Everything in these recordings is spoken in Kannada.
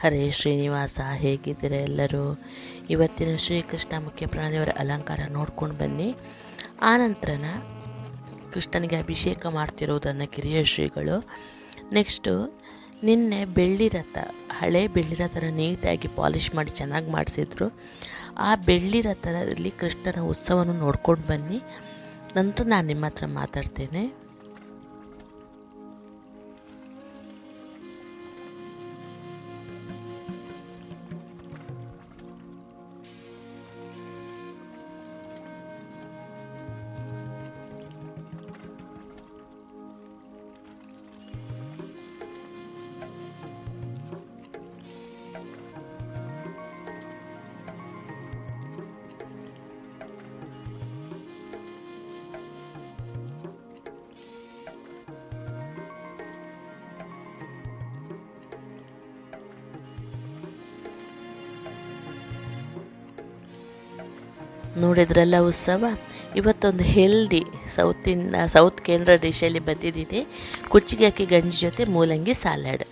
ಹರೇ ಶ್ರೀನಿವಾಸ, ಹೇಗಿದ್ದೀರ ಎಲ್ಲರೂ? ಇವತ್ತಿನ ಶ್ರೀಕೃಷ್ಣ ಮುಖ್ಯ ಪ್ರಾಣದೇವರ ಅಲಂಕಾರ ನೋಡ್ಕೊಂಡು ಬನ್ನಿ. ಆನಂತರನ ಕೃಷ್ಣನಿಗೆ ಅಭಿಷೇಕ ಮಾಡ್ತಿರೋದನ್ನು ಕಿರಿಯ ಶ್ರೀಗಳು. ನೆಕ್ಸ್ಟು, ನಿನ್ನೆ ಬೆಳ್ಳಿ ರಥ, ಹಳೆ ಬೆಳ್ಳಿ ರಥನ ನೀಟಾಗಿ ಪಾಲಿಷ್ ಮಾಡಿ ಚೆನ್ನಾಗಿ ಮಾಡಿಸಿದ್ರು. ಆ ಬೆಳ್ಳಿ ರಥದಲ್ಲಿ ಕೃಷ್ಣನ ಉತ್ಸವವನ್ನು ನೋಡ್ಕೊಂಡು ಬನ್ನಿ. ನಂತರ ನಾನು ನಿಮ್ಮ ಹತ್ರ ಮಾತಾಡ್ತೇನೆ. ನೋಡಿದ್ರಲ್ಲ ಉತ್ಸವ? ಇವತ್ತೊಂದು ಹೆಲ್ದಿ ಸೌತಿನ್, ಸೌತ್ ಕೇಂದ್ರ ಡಿಶಲ್ಲಿ ಬಂದಿದ್ದೀನಿ. ಕುಚ್ಚಿಗೆ ಅಕ್ಕಿ, ಗಂಜಿ ಜೊತೆ ಮೂಲಂಗಿ ಸಾಲಾಡ್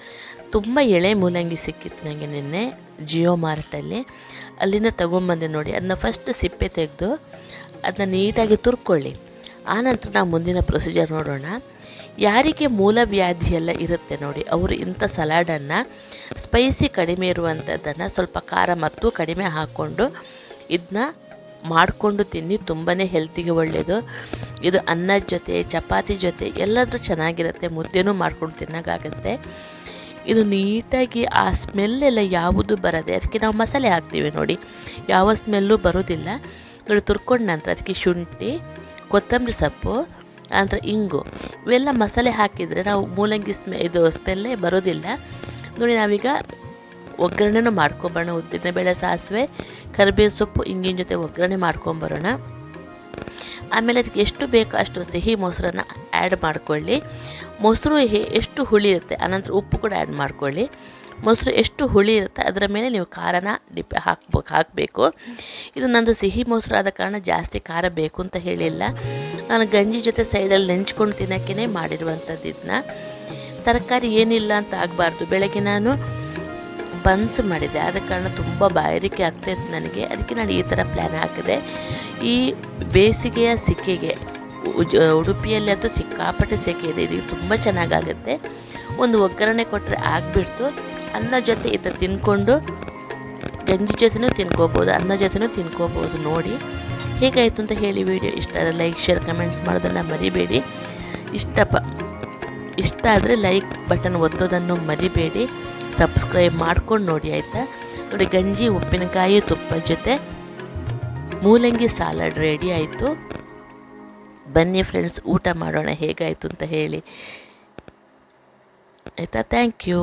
ತುಂಬ ಎಳೆ ಮೂಲಂಗಿ ಸಿಕ್ಕಿತ್ತು ನನಗೆ ನಿನ್ನೆ ಜಿಯೋ ಮಾರ್ಟಲ್ಲಿ. ಅಲ್ಲಿಂದ ತೊಗೊಂಬಂದೆ ನೋಡಿ ಅದನ್ನ ಫಸ್ಟ್ ಸಿಪ್ಪೆ ತೆಗೆದು ಅದನ್ನ ನೀಟಾಗಿ ತುರ್ಕೊಳ್ಳಿ. ಆನಂತರ ನಾವು ಮುಂದಿನ ಪ್ರೊಸೀಜರ್ ನೋಡೋಣ. ಯಾರಿಗೆ ಮೂಲವ್ಯಾಧಿ ಎಲ್ಲ ಇರುತ್ತೆ ನೋಡಿ, ಅವರು ಇಂಥ ಸಲಾಡನ್ನು ಸ್ಪೈಸಿ ಕಡಿಮೆ ಇರುವಂಥದ್ದನ್ನು ಸ್ವಲ್ಪ ಖಾರ ಮತ್ತು ಕಡಿಮೆ ಹಾಕ್ಕೊಂಡು ಇದನ್ನ ಮಾಡಿಕೊಂಡು ತಿನ್ನಿ ತುಂಬಾ ಹೆಲ್ತಿಗೆ ಒಳ್ಳೆಯದು ಇದು ಅನ್ನದ ಜೊತೆ, ಚಪಾತಿ ಜೊತೆ ಎಲ್ಲಾದರೂ ಚೆನ್ನಾಗಿರುತ್ತೆ, ಮುದ್ದೆನೂ ಮಾಡ್ಕೊಂಡು ತಿನ್ನೋಕ್ಕಾಗುತ್ತೆ. ಇದು ನೀಟಾಗಿ ಆ ಸ್ಮೆಲ್ಲೆಲ್ಲ ಯಾವುದು ಬರದೆ, ಅದಕ್ಕೆ ನಾವು ಮಸಾಲೆ ಹಾಕ್ತೀವಿ ನೋಡಿ. ಯಾವ ಸ್ಮೆಲ್ಲು ಬರೋದಿಲ್ಲ. ನೋಡಿ, ತುರ್ಕೊಂಡ ನಂತರ ಅದಕ್ಕೆ ಶುಂಠಿ, ಕೊತ್ತಂಬರಿ ಸೊಪ್ಪು ನಂತರ ಇಂಗು. ಇವೆಲ್ಲ ಮಸಾಲೆ ಹಾಕಿದರೆ ನಾವು ಮೂಲಂಗಿ ಸ್ಮೆ ಇದು ಸ್ಮೆಲ್ಲೇ ಬರೋದಿಲ್ಲ. ನೋಡಿ, ನಾವೀಗ ಒಗ್ಗರಣೆನೂ ಮಾಡ್ಕೊಂಬರೋಣ. ಉದ್ದಿನಬೇಳೆ ಸಾಸಿವೆ ಕರಿಬೇವು ಸೊಪ್ಪು ಹಿಂಗಿನ ಜೊತೆ ಒಗ್ಗರಣೆ ಮಾಡ್ಕೊಂಬರೋಣ. ಆಮೇಲೆ ಅದಕ್ಕೆ ಎಷ್ಟು ಬೇಕೋ ಅಷ್ಟು ಸಿಹಿ ಮೊಸರನ್ನು ಆ್ಯಡ್ ಮಾಡ್ಕೊಳ್ಳಿ. ಮೊಸರು ಎಷ್ಟು ಹುಳಿ ಇರುತ್ತೆ, ಆನಂತರ ಉಪ್ಪು ಕೂಡ ಆ್ಯಡ್ ಮಾಡ್ಕೊಳ್ಳಿ. ಮೊಸರು ಎಷ್ಟು ಹುಳಿ ಇರುತ್ತೆ, ಅದರ ಮೇಲೆ ನೀವು ಖಾರನ ಡಿಪ್ ಹಾಕ್ಬೇಕು ಹಾಕಬೇಕು. ಇದು ನಂದು ಸಿಹಿ ಮೊಸರು ಆದ ಕಾರಣ ಜಾಸ್ತಿ ಖಾರ ಬೇಕು ಅಂತ ಹೇಳಿಲ್ಲ. ನಾನು ಗಂಜಿ ಜೊತೆ ಸೈಡಲ್ಲಿ ನೆಂಚ್ಕೊಂಡು ತಿನ್ನೋಕ್ಕೇ ಮಾಡಿರುವಂಥದ್ದು ಇದನ್ನ ತರಕಾರಿ ಏನಿಲ್ಲ ಅಂತ ಆಗಬಾರ್ದು. ಬೆಳಗ್ಗೆ ನಾನು ಬನ್ಸ್ ಮಾಡಿದೆ. ಆದ ಕಾರಣ ತುಂಬ ಬಾಯಾರಿಕೆ ಆಗ್ತಾಯಿತ್ತು ನನಗೆ. ಅದಕ್ಕೆ ನಾನು ಈ ಥರ ಪ್ಲ್ಯಾನ್ ಹಾಕಿದೆ. ಈ ಬೇಸಿಗೆಯ ಸಿಕ್ಕೆಗೆ ಉಜ್- ಉಡುಪಿಯಲ್ಲಿ ಅಂತೂ ಸಿಕ್ಕಾಪಟ್ಟೆ ಸೆಕೆ ಇದೆ. ಇದು ತುಂಬ ಚೆನ್ನಾಗಾಗುತ್ತೆ. ಒಂದು ಒಗ್ಗರಣೆ ಕೊಟ್ಟರೆ ಆಗಿಬಿಡ್ತು. ಅನ್ನ ಜೊತೆ ಈ ಥರ ತಿನ್ಕೊಂಡು, ಗಂಜಿ ಜೊತೆನೂ ತಿನ್ಕೋಬೋದು, ಅನ್ನ ಜೊತೆನೂ ತಿನ್ಕೋಬೋದು ನೋಡಿ. ಹೇಗಾಯಿತು ಅಂತ ಹೇಳಿ ವಿಡಿಯೋ ಇಷ್ಟ ಲೈಕ್ ಶೇರ್ ಕಮೆಂಟ್ಸ್ ಮಾಡೋದನ್ನು ಮರಿಬೇಡಿ. ಇಷ್ಟಪ ಇಷ್ಟ ಆದರೆ ಲೈಕ್ ಬಟನ್ ಒತ್ತೋದನ್ನು ಮರಿಬೇಡಿ. ಸಬ್ಸ್ಕ್ರೈಬ್ ಮಾಡ್ಕೊಂಡು ನೋಡಿ, ಆಯಿತಾ? ನೋಡಿ, ಗಂಜಿ ಉಪ್ಪಿನಕಾಯಿ ತುಪ್ಪ ಜೊತೆ ಮೂಲಂಗಿ ಸಾಲಡ್ ರೆಡಿ ಆಯಿತು. ಬನ್ನಿ ಫ್ರೆಂಡ್ಸ್ ಊಟ ಮಾಡೋಣ, ಹೇಗಾಯಿತು ಅಂತ ಹೇಳಿ. ಆಯಿತಾ? Thank you